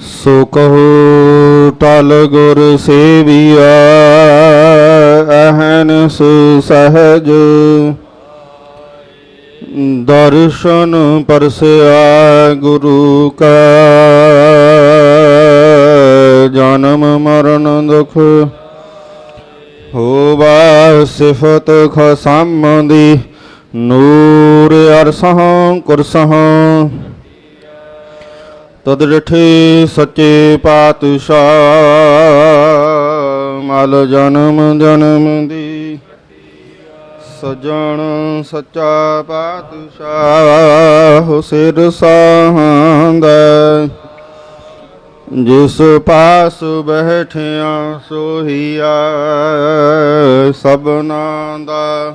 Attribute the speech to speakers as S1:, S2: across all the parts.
S1: ਸੋ ਕਹੋ, ਟਲ ਗੁਰ ਸੇਵੀਆ ਅਹਨਸ ਸਹਜ। ਦਰਸ਼ਨ ਪਰਸਿਆ ਗੁਰੂ ਕਾ, ਜਨਮ ਮਰਨ ਦੁਖ ਹੋਵਾ ਸਿਫਤ ਖਸਮ ਦੀ ਨੂਰ ਅਰਸਹ, ਕੁਰਸਹ। ਤਦ ਡਠੇ ਸੱਚੇ ਪਾਤਸ਼ਾਹ। ਮਲ ਜਨਮ ਜਨਮ ਦੀ ਸਜਣ ਸੱਚਾ ਪਾਤਸ਼ਾਹ ਸਿਰ ਸਾਹੰਦਾ। ਜਿਸ ਪਾਸ ਬੈਠਿਆ ਸੋਹੀਆ ਸਭਨਾ ਦਾ।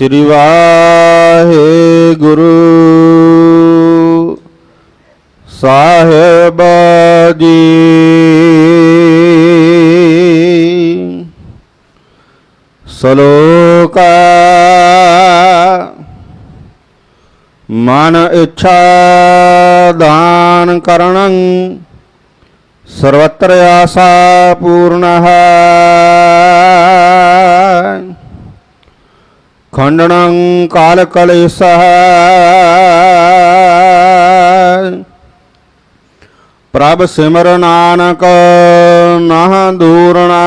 S1: ਸ੍ਰੀ ਵਾਹਿਗੁਰੂ। ਸਾਹਿਬ ਜੀ। ਸਲੋਕ ਮਨ ਇੱਛਾ ਦਾਨ ਕਰਣੰ ਸਰਵਤਰ ਆਸਾ ਪੂਰਨ ਹੈ। ਖੰਡਨੰ ਕਾਲ ਕਲੇਸਹ ਪ੍ਰਭ ਸਿਮਰ ਨਾਨਕ ਨਹ ਦੂਰਣਾ।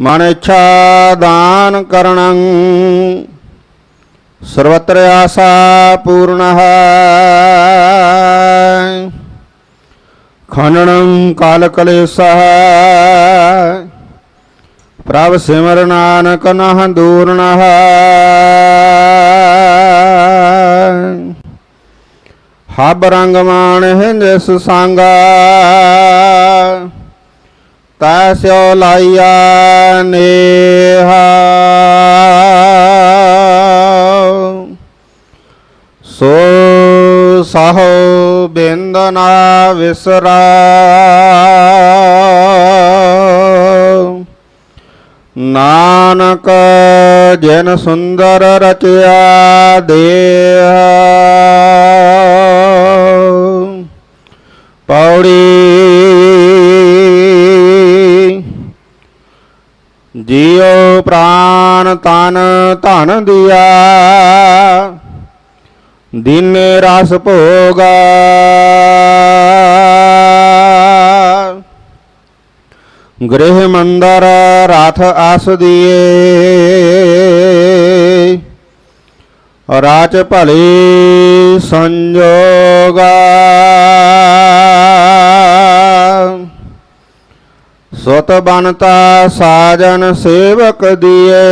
S1: ਮਨ ਇੱਛਾ ਦਾਨ ਕਰਣੰ ਸਰਵਤਰ ਆਸਾ ਪੂਰਨ ਹੈ। ਖੰਡਨੰ ਕਾਲ ਕਲੇਸਹ ਪ੍ਰਭ ਸਿਮਰ ਨਾਨਕ ਨਹ ਦੂਰਨ ਹੈ ਹਬ ਰੰਗ ਮਾਨ ਹਿੰਦਿਸ ਸੰਗਾ। ਤੈਸਿਓ ਲਾਈਆ ਨੇਹਾ। ਸੋ ਸਹੋ ਬਿੰਦ ਵਿਸਰਾ। ਨਾਨਕ ਜਨ ਸੁੰਦਰ ਰਚਿਆ ਦੇਹ। ਪੌੜੀ ਜੀਉ ਪ੍ਰਾਨ ਤਨ ਧਨ ਦਿਆ। ਦਿਨ ਰਸ ਭੋਗਾ गृह मंदर राथ आस दिए राच भले संजोगा। स्वत बनता साजन सेवक दिए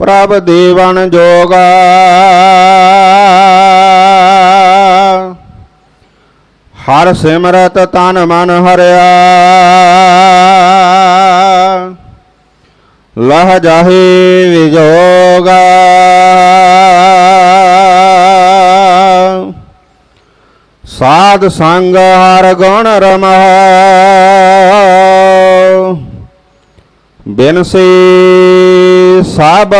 S1: प्रभ देवन जोगा। ਹਰ ਸਿਮਰਤ ਤਨ ਮਨ ਹਰਿਆ। ਲਹ ਜਾਹੇ ਵਿਜੋਗਾ। ਸਾਧ ਸੰਗ ਹਰ ਗੁਣ ਰਮਹਿ। ਬਿਨ ਸੇ ਸਭ